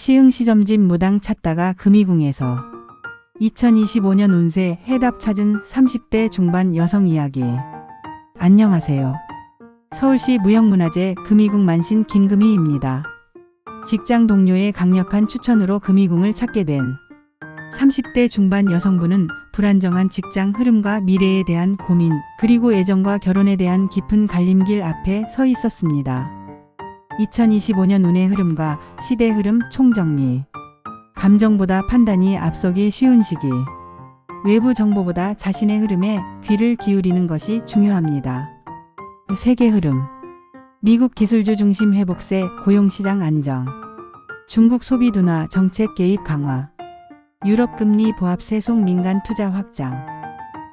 시흥시점집 무당 찾다가 금이궁에서 2025년 운세 해답 찾은 30대 중반 여성 이야기. 안녕하세요. 서울시 무형문화재 금이궁 만신 김금희입니다. 직장 동료의 강력한 추천으로 금이궁을 찾게 된 30대 중반 여성분은 불안정한 직장 흐름과 미래에 대한 고민, 그리고 애정과 결혼에 대한 깊은 갈림길 앞에 서 있었습니다. 2025년 운의 흐름과 시대 흐름 총정리. 감정보다 판단이 앞서기 쉬운 시기. 외부 정보보다 자신의 흐름에 귀를 기울이는 것이 중요합니다. 세계 흐름. 미국 기술주 중심 회복세 고용시장 안정. 중국 소비 둔화 정책 개입 강화. 유럽 금리 보합 세 속 민간 투자 확장.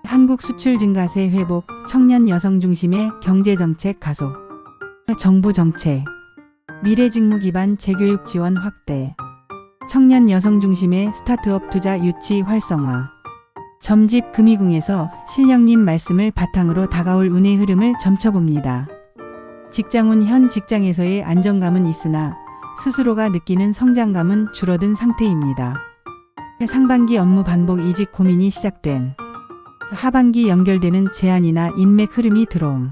한국 수출 증가세 회복 청년 여성 중심의 경제 정책 가속. 정부 정책. 미래 직무 기반 재교육 지원 확대. 청년 여성 중심의 스타트업 투자 유치 활성화. 점집 금이궁에서 실령님 말씀을 바탕으로 다가올 운의 흐름을 점쳐봅니다. 직장운 현 직장에서의 안정감은 있으나 스스로가 느끼는 성장감은 줄어든 상태입니다. 상반기 업무 반복 이직 고민이 시작된 하반기 연결되는 제안이나 인맥 흐름이 들어옴.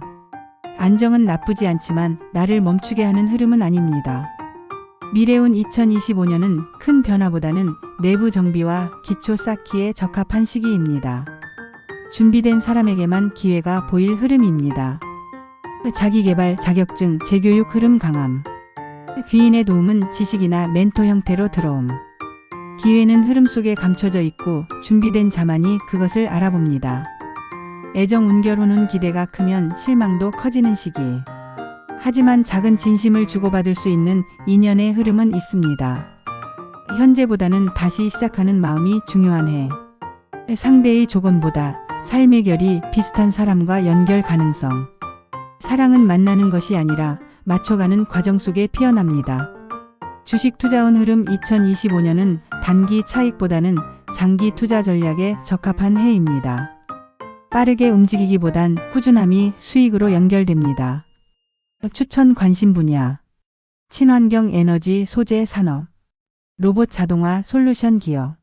안정은 나쁘지 않지만 나를 멈추게 하는 흐름은 아닙니다. 미래운 2025년은 큰 변화보다는 내부 정비와 기초 쌓기에 적합한 시기입니다. 준비된 사람에게만 기회가 보일 흐름입니다. 자기개발, 자격증, 재교육 흐름 강함. 귀인의 도움은 지식이나 멘토 형태로 들어옴. 기회는 흐름 속에 감춰져 있고 준비된 자만이 그것을 알아봅니다. 애정 운결호는 기대가 크면 실망도 커지는 시기. 하지만 작은 진심을 주고받을 수 있는 인연의 흐름은 있습니다. 현재보다는 다시 시작하는 마음이 중요한 해. 상대의 조건보다 삶의 결이 비슷한 사람과 연결 가능성. 사랑은 만나는 것이 아니라 맞춰가는 과정 속에 피어납니다. 주식 투자운 흐름 2025년은 단기 차익보다는 장기 투자 전략에 적합한 해입니다. 빠르게 움직이기보단 꾸준함이 수익으로 연결됩니다. 추천 관심 분야 친환경 에너지 소재 산업 로봇 자동화 솔루션 기업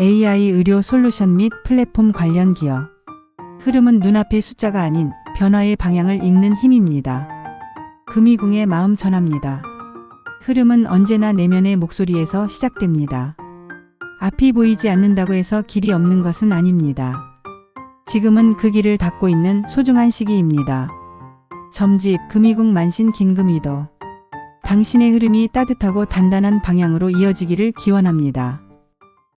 AI 의료 솔루션 및 플랫폼 관련 기업 흐름은 눈앞의 숫자가 아닌 변화의 방향을 읽는 힘입니다. 금이궁의 마음 전합니다. 흐름은 언제나 내면의 목소리에서 시작됩니다. 앞이 보이지 않는다고 해서 길이 없는 것은 아닙니다. 지금은 그 길을 닫고 있는 소중한 시기입니다. 점집 금이궁 만신 긴금이도 당신의 흐름이 따뜻하고 단단한 방향으로 이어지기를 기원합니다.